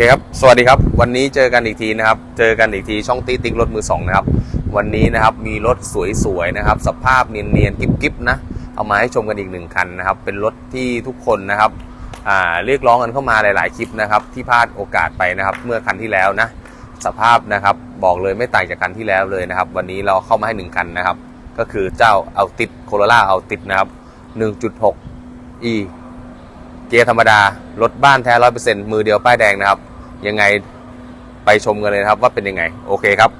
เคครับ สวัสดีครับ วันนี้เจอกันอีกทีนะครับ เจอกันอีกทีช่องตีติ๊กรถมือสองนะครับ วันนี้นะครับมีรถสวยๆนะครับ สภาพเนียนๆกิ๊บๆนะ เอามาให้ชมกันอีกหนึ่งคันนะครับ เป็นรถที่ทุกคนนะครับเรียกร้องกันเข้ามาหลาย ๆ คลิปนะครับ ที่พลาดโอกาสไปนะครับ เมื่อคันที่แล้วนะ สภาพนะครับบอกเลยไม่ต่างจากคันที่แล้วเลยนะครับ วันนี้เราเข้ามาให้หนึ่งคันนะครับ ก็คือเจ้าเอาติดโคโรล่าเอาติดนะครับ1.6 e เกียร์ธรรมดา รถบ้านแท้ร้อยเปอร์เซ็นต์มือเดียวป้ายแดงนะครับ ยังไงไปชมกันเลยนะครับว่าเป็นยังไง โอเคครับ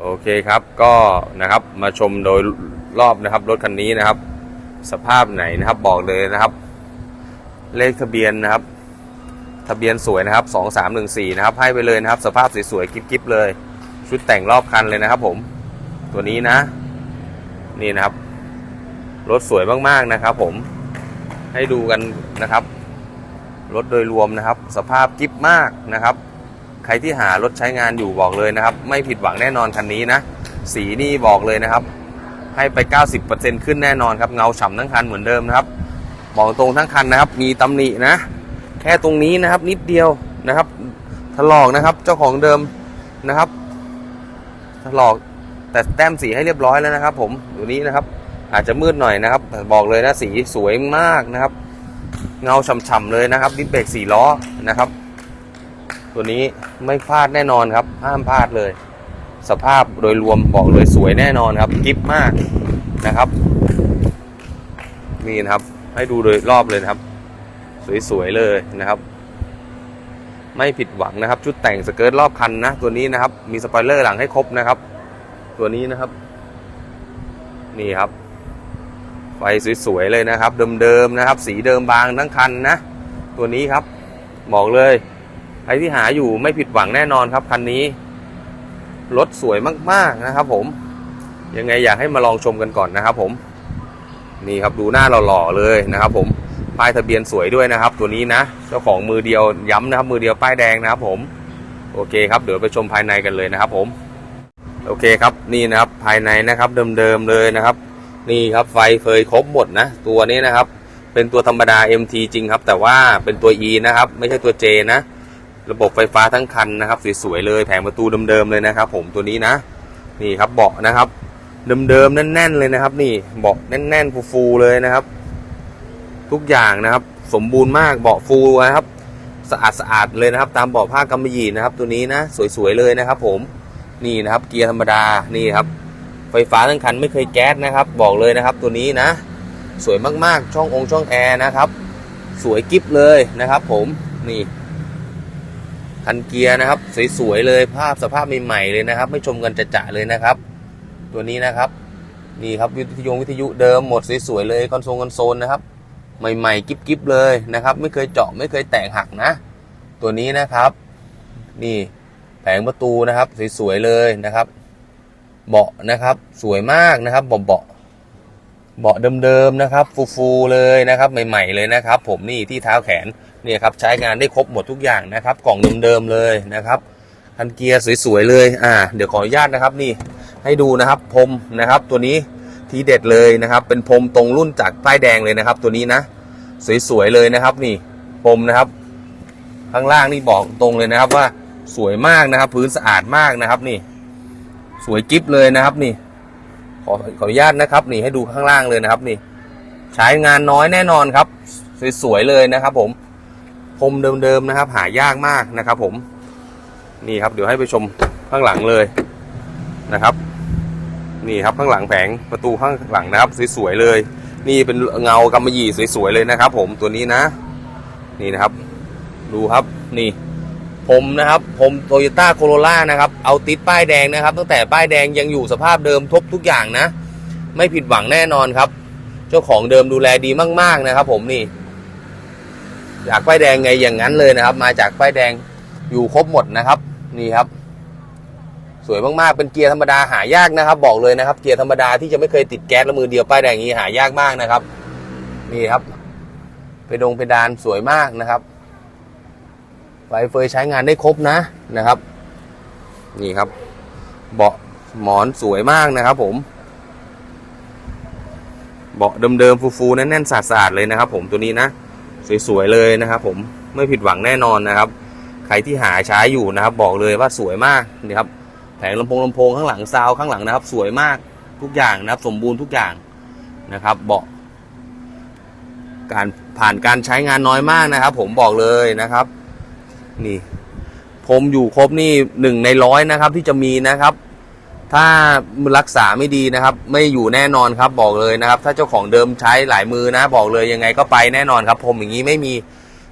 โอเคครับก็นะครับมาชมโดยรอบนะครับรถคันนี้นะครับ สภาพไหนนะครับบอกเลยนะครับ เลขทะเบียนนะครับ ทะเบียนสวยนะครับ 2314 นะครับ ให้ไปเลยนะครับ สภาพสวยๆกิ๊บๆเลย ชุดแต่งรอบคันเลยนะครับ ผม ตัวนี้นะ นี่นะครับรถสวยมากๆนะครับ ผมให้ดูกันนะครับ รถโดยรวมนะครับ สภาพกิ๊บมากนะครับ ใครที่หารถใช้งานอยู่บอกเลยนะครับ ไม่ผิดหวังแน่นอนคันนี้นะ สีนี่บอกเลยนะครับ ให้ไป 90%ขึ้นแน่นอนครับ เงาฉ่ำทั้งคันเหมือนเดิมนะครับ บอกตรงทั้งคันนะครับ มีตำหนินะ แค่ตรงนี้นะครับ นิดเดียวนะครับถลอกนะครับ เจ้าของเดิมนะครับถลอกแต่แต้มสีให้เรียบร้อยแล้วนะครับ ผมตัวนี้นะครับ อาจจะมืดหน่อยนะครับแต่บอกเลยนะสีสวยมากนะครับ เงาฉ่ำๆเลยนะครับดิสเบรกสี่ล้อนะครับ ตัวนี้ไม่พลาดแน่นอนครับห้ามพลาดเลย สภาพโดยรวมบอกเลยสวยแน่นอนครับกิฟมากนะครับนี่นะครับ ให้ดูโดยรอบเลยนะครับ สวยๆเลยนะครับ ไม่ผิดหวังนะครับ ชุดแต่งสเกิร์ตรอบคันนะตัวนี้นะครับ มีสปอยเลอร์หลังให้ครบนะครับ ตัวนี้นะครับ นี่ครับ ไฟสวยๆเลยนะครับ เดิมๆนะครับ สีเดิมบางทั้งคันนะ ตัวนี้ครับบอกเลยใครที่หาอยู่ไม่ผิดหวังแน่นอนครับคันนี้รถสวยมากๆนะครับ ผมยังไงอยากให้มาลองชมกันก่อนนะครับ ผม นี่ครับดูหน้าหล่อๆเลยนะครับ ผมป้ายทะเบียนสวยด้วยนะครับ ตัวนี้นะเจ้าของมือเดียวย้ำนะครับ มือเดียวป้ายแดงนะครับ ผม โอเคครับเดี๋ยวไปชมภายในกันเลยนะครับ ผม โอเคครับนี่นะครับภายในนะครับ เดิมๆเลยนะครับ นี่ครับไฟเฟยครบหมดนะ ตัวนี้นะครับ เป็นตัวธรรมดา MT จริงครับ แต่ว่าเป็นตัว E นะครับ ไม่ใช่ตัว J นะ ระบบไฟฟ้าทั้งคันนะครับ สวยๆเลยแผงประตูเดิมๆเลยนะครับ ผมตัวนี้นะ นี่ครับเบาะนะครับเดิมๆแน่น ๆ เลยนะครับ นี่เบาะแน่นๆฟูๆเลยนะครับ ทุกอย่างนะครับ สมบูรณ์มากเบาะฟูนะครับสะอาดสะอาดๆเลยนะครับ ตามเบาะผ้ากำมะหยี่นะครับ ตัวนี้นะ สวยๆเลยนะครับ ผมนี่นะครับ เกียร์ธรรมดานี่ครับ ไฟฟ้าทั้งคันไม่เคยแก๊สนะครับ บอกเลยนะครับ ตัวนี้นะ สวยมากๆ ช่ององค์ช่องแอร์นะครับ สวยกิฟเลยนะครับ ผมนี่คันเกียร์นะครับ สวยๆเลยภาพสภาพใหม่ๆเลยนะครับ ไม่ชมกันจะๆเลยนะครับ ตัวนี้นะครับนี่ครับวิทยุวิทยุเดิมหมดสวยๆเลยคอนโซลคอนโซลนะครับ ใหม่ๆกิ๊บๆเลยนะครับ ไม่เคยเจาะไม่เคยแตกหักนะ ตัวนี้นะครับ นี่แผงประตูนะครับ สวยๆเลยนะครับ เบาะนะครับ สวยมากนะครับเบาะเบาะเบาะเดิมๆนะครับ ฟูๆเลยนะครับ ใหม่ ๆ เลยนะครับ ผมนี่ที่เท้าแขนเนี่ยครับใช้งานได้ครบหมดทุกอย่างนะครับ กล่องเดิมๆเลยนะครับคันเกียร์สวยๆเลยอ่าเดี๋ยวขออนุญาตนะครับนี่ให้ดูนะครับพรมนะครับ ตัวนี้ทีเด็ดเลยนะครับ เป็นพรมตรงรุ่นจากป้ายแดงเลยนะครับ ตัวนี้นะ สวยๆเลยนะครับ นี่พรมนะครับ ข้างล่างนี่บอกตรงเลยนะครับว่าสวยมากนะครับ พื้นสะอาดมากนะครับนี่ สวยกิฟเลยนะครับนี่ ขอขออนุญาตนะครับ นี่ให้ดูข้างล่างเลยนะครับ นี่ ใช้งานน้อยแน่นอนครับ สวยๆเลยนะครับ ผมพรมเดิมๆนะครับ หายากมากนะครับ ผม นี่ครับ เดี๋ยวให้ไปชมข้างหลังเลยนะครับ นี่ครับข้างหลังแผงประตูข้างหลังนะครับสวยๆเลย นี่เป็นเงากำมะหยี่สวยๆเลยนะครับ ผมตัวนี้นะ นี่นะครับ ดูครับนี่ ผมนะครับ ผมโตโยต้าโคโรล่านะครับ เอาติดป้ายแดงนะครับ ตั้งแต่ป้ายแดงยังอยู่สภาพเดิมทบทุกอย่างนะ ไม่ผิดหวังแน่นอนครับ เจ้าของเดิมดูแลดีมาก ๆนะครับ ผมนี่อยากป้ายแดงไงอย่างนั้นเลยนะครับ มาจากป้ายแดงอยู่ครบหมดนะครับ นี่ครับ สวยมากๆเป็นเกียร์ธรรมดาหายากนะครับ บอกเลยนะครับ เกียร์ธรรมดาที่จะไม่เคยติดแก๊สและมือเดียวป้ายแดงอย่างนี้หายากมากนะครับ นี่ครับไปดงเพดานสวยมากนะครับ ไฟเฟยใช้งานได้ครบนะนะครับ นี่ครับ เบาะหมอนสวยมากนะครับผมเบาะเดิมๆฟูๆแน่นๆสะอาดๆเลยนะครับ ผมตัวนี้นะสวยๆเลยนะครับ ผมไม่ผิดหวังแน่นอนนะครับ ใครที่หาใช้อยู่นะครับ บอกเลยว่าสวยมากนี่ครับแผงลำโพงลำโพงข้างหลังซาวข้างหลังนะครับ สวยมากทุกอย่างนะครับ สมบูรณ์ทุกอย่างนะครับ เบาะการผ่านการใช้งานน้อยมากนะครับ ผมบอกเลยนะครับ นี่พรมอยู่ครบนี่หนึ่งในร้อยนะครับ ที่จะมีนะครับ ถ้ารักษาไม่ดีนะครับ ไม่อยู่แน่นอนครับบอกเลยนะครับ ถ้าเจ้าของเดิมใช้หลายมือนะ บอกเลยยังไงก็ไปแน่นอนครับพรมอย่างนี้ไม่มี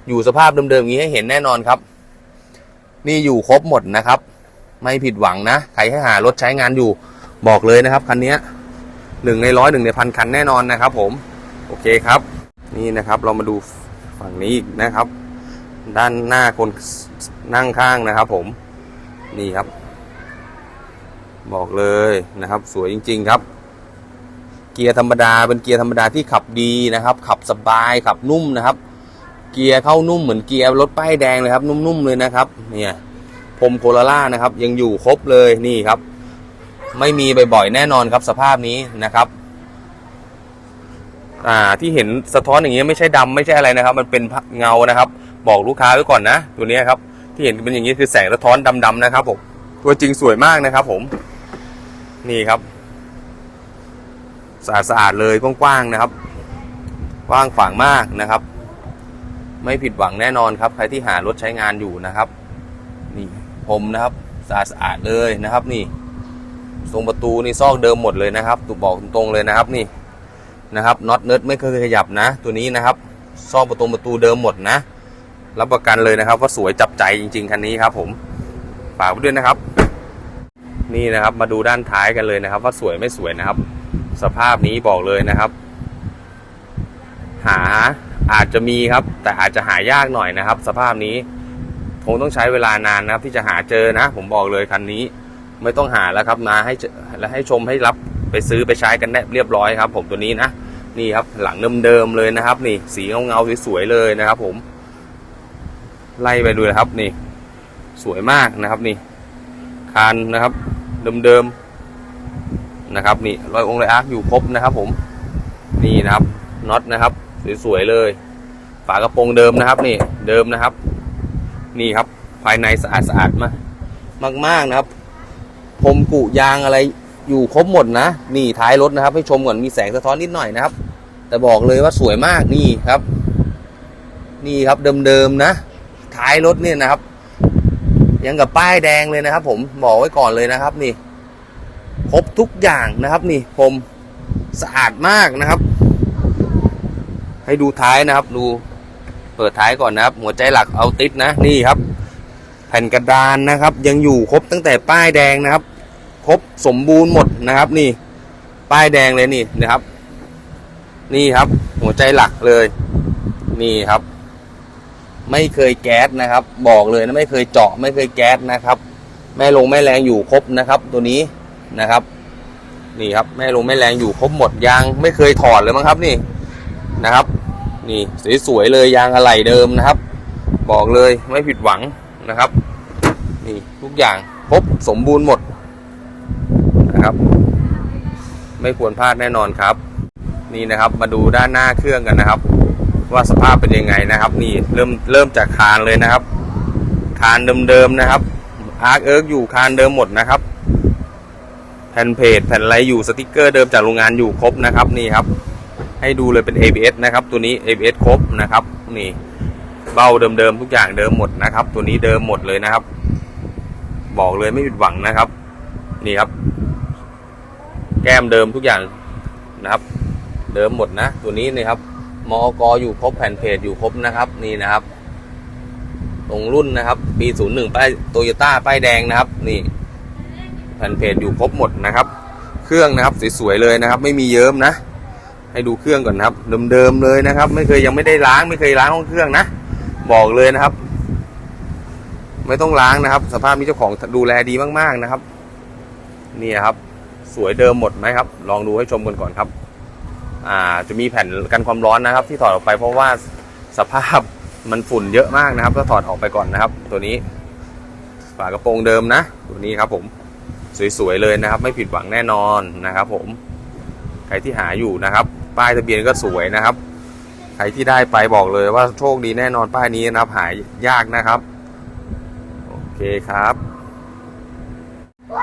อยู่สภาพเดิมๆอย่างนี้ให้เห็นแน่นอนครับ นี่อยู่ครบหมดนะครับ ไม่ผิดหวังนะใครให้หารถใช้งานอยู่บอกเลยนะครับคันนี้หนึ่งในร้อยหนึ่งในพันคันแน่นอนนะครับ ผม โอเคครับ นี่นะครับเรามาดูฝั่งนี้อีกนะครับ ด้านหน้าคนนั่งข้างนะครับ ผมนี่ครับ บอกเลยนะครับ สวยจริง ๆ ครับ เกียร์ธรรมดาเป็นเกียร์ธรรมดาที่ขับดีนะครับ ขับสบายขับนุ่มนะครับ เกียร์เข้านุ่มเหมือนเกียร์รถป้ายแดงเลยครับ นุ่มๆเลยนะครับ เนี่ยพรมโคโรล่านะครับ ยังอยู่ครบเลยนี่ครับ ไม่มีบ่อยๆแน่นอนครับ สภาพนี้นะครับอ่าที่เห็นสะท้อนอย่างเงี้ยไม่ใช่ดำไม่ใช่อะไรนะครับ มันเป็นเงานะครับ บอกลูกค้าไว้ก่อนนะ ตัวนี้ครับ ที่เห็นเป็นอย่างนี้คือแสงสะท้อนดำๆนะครับผมตัวจริงสวยมากนะครับ ผม นี่ครับสะอาดสะอาดเลยกว้างๆนะครับกว้างขวางมากนะครับ ไม่ผิดหวังแน่นอนครับ ใครที่หารถใช้งานอยู่นะครับ นี่ผมนะครับสะอาดสะอาดเลยนะครับ นี่ตรงประตูนี่ซอกเดิมหมดเลยนะครับตูบอกตรงๆเลยนะครับ นี่นะครับน็อตเนิร์ดไม่เคยขยับนะ ตัวนี้นะครับซอกประตูประตูเดิมหมดนะ รับประกันเลยนะครับ ว่าสวยจับใจจริง ๆคันนี้ครับ ผมฝากไว้ด้วยนะครับ นี่นะครับมาดูด้านท้ายกันเลยนะครับ ว่าสวยไม่สวยนะครับ สภาพนี้บอกเลยนะครับ หาอาจจะมีครับ แต่อาจจะหายากหน่อยนะครับ สภาพนี้คงต้องใช้เวลานานนะครับ ที่จะหาเจอนะ ผมบอกเลยคันนี้ไม่ต้องหาแล้วครับมาให้และให้ชมให้รับไปซื้อไปใช้กันได้เรียบร้อยครับ ผมตัวนี้นะนี่ครับหลังเดิมๆเลยนะครับ นี่สีเงาๆสวยๆเลยนะครับ ผม ไล่ไปดูนะครับนี่ สวยมากนะครับนี่ คานนะครับ เดิมๆนะครับ นี่รอยองค์รอยอาร์คอยู่ครบนะครับ ผม นี่นะครับน็อตนะครับ สวยๆเลย ฝากระโปรงเดิมนะครับ นี่ เดิมนะครับ นี่ครับ ภายในสะอาดสะอาดมากมากๆนะครับพรมกุยางอะไรอยู่ครบหมดนะนี่ท้ายรถนะครับ ให้ชมก่อนมีแสงสะท้อนนิดหน่อยนะครับ แต่บอกเลยว่าสวยมากนี่ครับ นี่ครับเดิมๆนะ ท้ายรถเนี่ยนะครับ ยังกับป้ายแดงเลยนะครับ ผมบอกไว้ก่อนเลยนะครับ นี่ครบทุกอย่างนะครับ นี่ผมสะอาดมากนะครับ ให้ดูท้ายนะครับ ดูเปิดท้ายก่อนนะครับ หัวใจหลักเอาติดนะนี่ครับ แผ่นกระดานนะครับ ยังอยู่ครบตั้งแต่ป้ายแดงนะครับ ครบสมบูรณ์หมดนะครับ นี่ ป้ายแดงเลยนี่นะครับ นี่ครับ หัวใจหลักเลย นี่ครับ ไม่เคยแก๊สนะครับ บอกเลยนะไม่เคยเจาะไม่เคยแก๊สนะครับแม่ลงแม่แรงอยู่ครบนะครับ ตัวนี้นะครับ นี่ครับแม่ลงแม่แรงอยู่ครบหมดยางไม่เคยถอดเลยมั้งครับนี่นะครับ นี่สวยๆเลยยางอะไหล่เดิมนะครับ บอกเลยไม่ผิดหวังนะครับ นี่ทุกอย่างครบสมบูรณ์หมดนะครับ ไม่ควรพลาดแน่นอนครับ นี่นะครับมาดูด้านหน้าเครื่องกันนะครับ ว่าสภาพเป็นยังไงนะครับ นี่เริ่มเริ่มจากคานเลยนะครับ คานเดิมๆนะครับอาร์คเอิร์กอยู่คานเดิมหมดนะครับ แผ่นเพจแผ่นไรอยู่สติกเกอร์เดิมจากโรงงานอยู่ครบนะครับนี่ครับ ให้ดูเลยเป็น ABS นะครับ ตัวนี้ ABS ครบนะครับ นี่เบ้าเดิมๆทุกอย่างเดิมหมดนะครับ ตัวนี้เดิมหมดเลยนะครับ บอกเลยไม่ผิดหวังนะครับ นี่ครับ แก้มเดิมทุกอย่างนะครับ เดิมหมดนะ ตัวนี้นี่ครับ มอกอยู่ครบแผ่นเพจอยู่ครบนะครับ นี่นะครับ ตรงรุ่นนะครับ ปี01ป้ายโตโยต้าป้ายแดงนะครับ นี่ แผ่นเพจอยู่ครบหมดนะครับ เครื่องนะครับสวยๆเลยนะครับ ไม่มีเยิ้มนะ ให้ดูเครื่องก่อนนะครับ เดิมๆเลยนะครับ ไม่เคยยังไม่ได้ล้าง ไม่เคยล้างห้องเครื่องนะบอกเลยนะครับ ไม่ต้องล้างนะครับ สภาพนี้เจ้าของดูแลดีมากๆนะครับ นี่ครับ สวยเดิมหมดไหมครับ ลองดูให้ชมกันก่อนครับ จะมีแผ่นกันความร้อนนะครับ ที่ถอดออกไปเพราะว่าสภาพมันฝุ่นเยอะมากนะครับ ก็ถอดออกไปก่อนนะครับ ตัวนี้ฝากระโปรงเดิมนะ ตัวนี้ครับผมสวยๆเลยนะครับ ไม่ผิดหวังแน่นอนนะครับผมใครที่หาอยู่นะครับ ป้ายทะเบียนก็สวยนะครับ ใครที่ได้ไปบอกเลยว่าโชคดีแน่นอนป้ายนี้นะครับ หายยากนะครับ โอเคครับ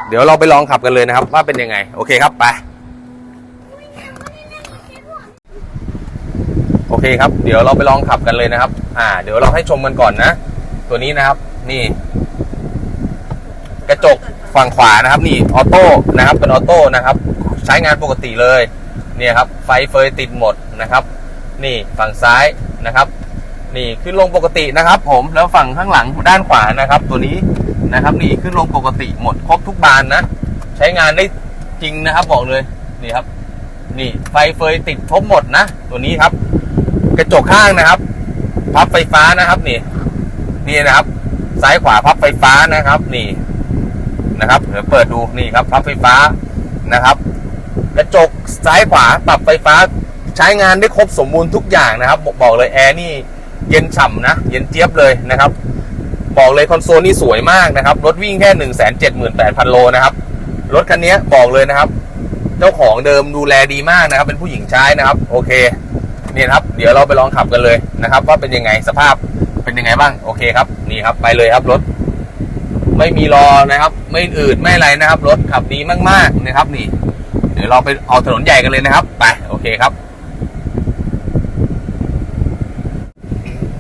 เดี๋ยวเราไปลองขับกันเลยนะครับ ว่าเป็นยังไง โอเคครับไป โอ เคครับ เดี๋ยวเราไปลองขับกันเลยนะครับ อ่า เดี๋ยวเราให้ชมกันก่อนนะ ตัวนี้นะครับ นี่ กระจกฝั่งขวานะครับ นี่ออโต้นะครับ เป็นออโต้นะครับ ใช้งานปกติเลย เนี่ยครับ ไฟเฟยติดหมดนะครับ นี่ฝั่งซ้ายนะครับ นี่ขึ้นลงปกตินะครับ ผมแล้วฝั่งข้างหลังด้านขวานะครับ ตัวนี้นะครับ นี่ขึ้นลงปกติหมดครบทุกบานนะ ใช้งานได้จริงนะครับ บอกเลยนี่ครับนี่ไฟเฟยติดครบหมดนะ ตัวนี้ครับ กระจกข้างนะครับ พับไฟฟ้านะครับนี่นี่นะครับ ซ้ายขวาพับไฟฟ้านะครับ นี่นะครับเดี๋ยวเปิดดูนี่ครับ พับไฟฟ้านะครับ กระจกซ้ายขวาปรับไฟฟ้าใช้งานได้ครบสมบูรณ์ทุกอย่างนะครับ บอกบอกเลยแอร์นี่เย็นฉ่ำนะ เย็นเจี๊ยบเลยนะครับ บอกเลยคอนโซลนี่สวยมากนะครับ รถวิ่งแค่หนึ่งแสนเจ็ดหมื่นแปดพันโลนะครับ รถคันนี้บอกเลยนะครับ เจ้าของเดิมดูแลดีมากนะครับ เป็นผู้หญิงใช้นะครับ โอเค นี่นะครับ เดี๋ยวเราไปลองขับกันเลยนะครับ ว่าเป็นยังไงสภาพเป็นยังไงบ้างโอเคครับนี่ครับไปเลยครับรถ ไม่มีรอนะครับ ไม่อืดไม่อะไรนะครับ รถขับดีมากๆนะครับ นี่ เดี๋ยวเราไปเอาถนนใหญ่กันเลยนะครับ ไปโอเคครับ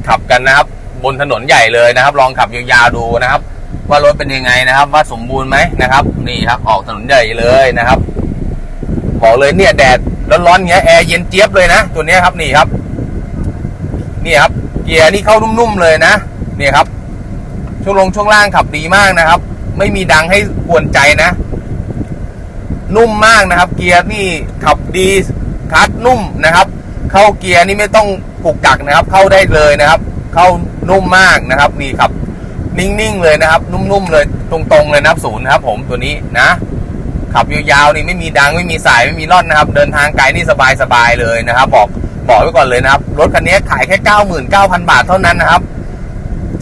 ขับกันนะครับ บนถนนใหญ่เลยนะครับ ลองขับยาวๆดูนะครับ ว่ารถเป็นยังไงนะครับ ว่าสมบูรณ์ไหมนะครับ นี่ครับ ออกถนนใหญ่เลยนะครับบอกเลยเนี่ยแดด ร้อนๆเงี้ยแอร์เย็นเจี๊ยบเลยนะตัวนี้ครับนี่ครับนี่ครับเกียร์นี่เข้านุ่มๆเลยนะนี่ครับ ช่วงลงช่วงล่างขับดีมากนะครับ ไม่มีดังให้กวนใจนะ นุ่มมากนะครับ เกียร์นี่ขับดีคัดนุ่มนะครับ เข้าเกียร์นี่ไม่ต้องปลุกจักนะครับ เข้าได้เลยนะครับ เข้านุ่มมากนะครับนี่ขับ นิ่งๆเลยนะครับ นุ่มๆเลยตรงๆเลยนะครับศูนย์นะครับ ผมตัวนี้นะ ขับยาวๆนี่ไม่มีดังไม่มีสายไม่มีร่อนนะครับ เดินทางไกลนี่สบายๆเลยนะครับ บอกบอกไว้ก่อนเลยนะครับ รถคันนี้ขายแค่เก้าหมื่นเก้าพันบาทเท่านั้นนะครับ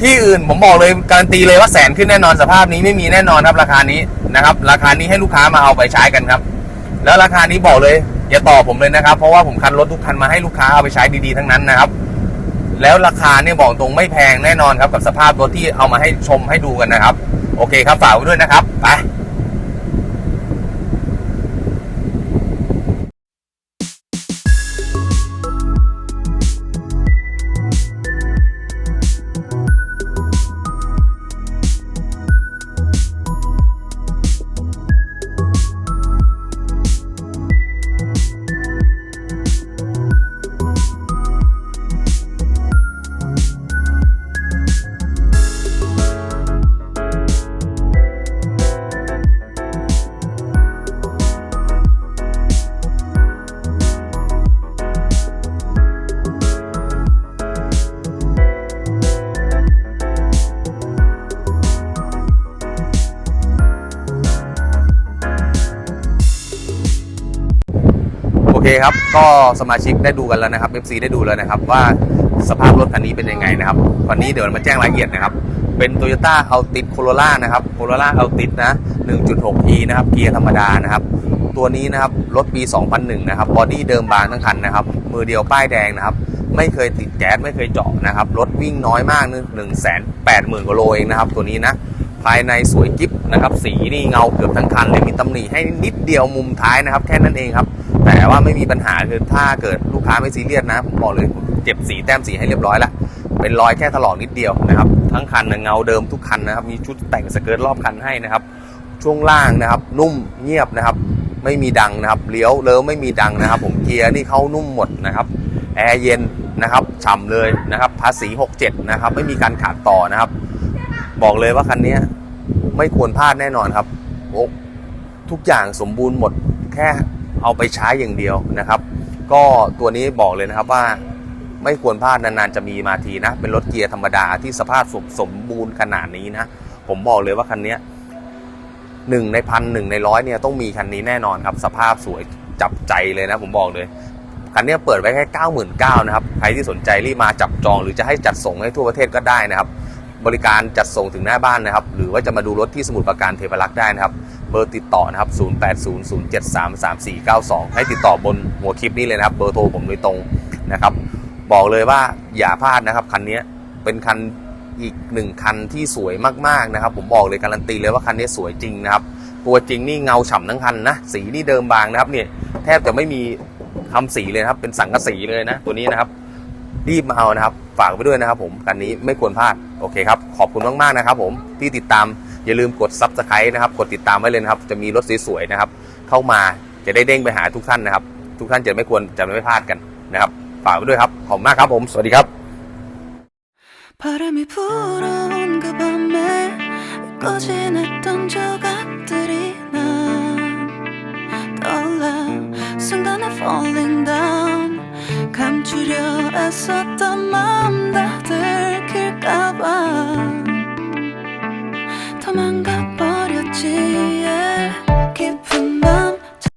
ที่อื่นผมบอกเลยการันตีเลยว่าแสนขึ้นแน่นอนสภาพนี้ไม่มีแน่นอนครับราคานี้นะครับ ราคานี้ให้ลูกค้ามาเอาไปใช้กันครับ แล้วราคานี้บอกเลย อย่าต่อผมเลยนะครับ เพราะว่าผมคันรถทุกคันมาให้ลูกค้าเอาไปใช้ดีๆทั้งนั้นนะครับ แล้วราคาเนี่ยบอกตรงไม่แพงแน่นอนครับกับสภาพรถที่เอามาให้ชมให้ดูกันนะครับ โอเคครับฝากไว้ด้วยนะครับไป คครับ ก็สมาชิกได้ดูกันแล้วนะครับ FC ได้ดูแล้วนะครับ ว่าสภาพรถคันนี้เป็นยังไงนะครับวันนี้เดี๋ยวมาแจ้งรายละเอียดนะครับ เป็น Toyota Altis Corolla นะครับ Corolla Altis นะ 1.6e นะครับ เกียร์ธรรมดานะครับ ตัวนี้นะครับ รถปี 2001 นะครับ บอดี้เดิมบางทั้งคันนะครับ มือเดียวป้ายแดงนะครับ ไม่เคยติดแก๊สไม่เคยเจาะนะครับ รถวิ่งน้อยมากนึง1 8 0 0 0 0กว่าโลเองนะครับ ตัวนี้นะภายในสวยกิ๊บนะครับ สีนี่เงาเกือบทั้งคันเลยมีตำหนิให้นิดเดียวมุมท้ายนะครับ แค่นั้นเองครับ แต่ว่าไม่มีปัญหาคือถ้าเกิดลูกค้าไม่ซีเรียสนะผมบอกเลยเจ็บสีแต้มสีให้เรียบร้อยแล้วเป็นรอยแค่ถลอกนิดเดียวนะครับ ทั้งคันนะเงาเดิมทุกคันนะครับ มีชุดแต่งสเกิร์ตรอบคันให้นะครับ ช่วงล่างนะครับ นุ่มเงียบนะครับ ไม่มีดังนะครับเลี้ยวเลิวไม่มีดังนะครับ ผมเกียร์นี่เข้านุ่มหมดนะครับแอร์เย็นนะครับฉ่ำเลยนะครับภาษี 67 นะครับ ไม่มีการขาดต่อนะครับ บอกเลยว่าคันนี้ไม่ควรพลาดแน่นอนครับโอ้ทุกอย่างสมบูรณ์หมดแค่ เอาไปใช้อย่างเดียวนะครับ ก็ตัวนี้บอกเลยนะครับว่าไม่ควรพลาดนานๆจะมีมาทีนะ เป็นรถเกียร์ธรรมดาที่สภาพสมสมบูรณ์ขนาดนี้นะ ผมบอกเลยว่าคันนี้หนึ่งในพันหนึ่งในร้อยเนี่ยต้องมีคันนี้แน่นอนครับ สภาพสวยจับใจเลยนะ ผมบอกเลย คันนี้เปิดไว้แค่เก้าหมื่นเก้านะครับ ใครที่สนใจรีบมาจับจองหรือจะให้จัดส่งให้ทั่วประเทศก็ได้นะครับ บริการจัดส่งถึงหน้าบ้านนะครับ หรือว่าจะมาดูรถที่สมุทรปราการเทพรักษ์ได้นะครับ เบอร์ติดต่อนะครับ 0800733492 ให้ติดต่อบนหัวคลิปนี้เลยนะครับ เบอร์โทรผมโดยตรงนะครับ บอกเลยว่าอย่าพลาดนะครับ คันนี้เป็นคันอีกหนึ่งคันที่สวยมากๆนะครับ ผมบอกเลยการันตีเลยว่าคันนี้สวยจริงนะครับ ตัวจริงนี่เงาฉ่ำทั้งคันนะ สีนี่เดิมบางนะครับเนี่ยแทบจะไม่มีทำสีเลยครับ เป็นสังกะสีเลยนะ ตัวนี้นะครับ รีบมาเอานะครับ ฝากไว้ด้วยนะครับผมคันนี้ไม่ควรพลาดโอเคครับ ขอบคุณมากๆนะครับผมที่ติดตามอย่าลืมกด subscribe นะครับ กดติดตามไว้เลยนะครับจะมีรถสวยๆนะครับ เข้ามาจะได้เด้งไปหาทุกท่านนะครับ ทุกท่านจะไม่ควรจะไม่พลาดกันนะครับ ฝากไว้ด้วยครับขอบมากครับผม สวัสดีครับ 감추려 애썼던 마음 다 들킬까봐 도망가 버렸지.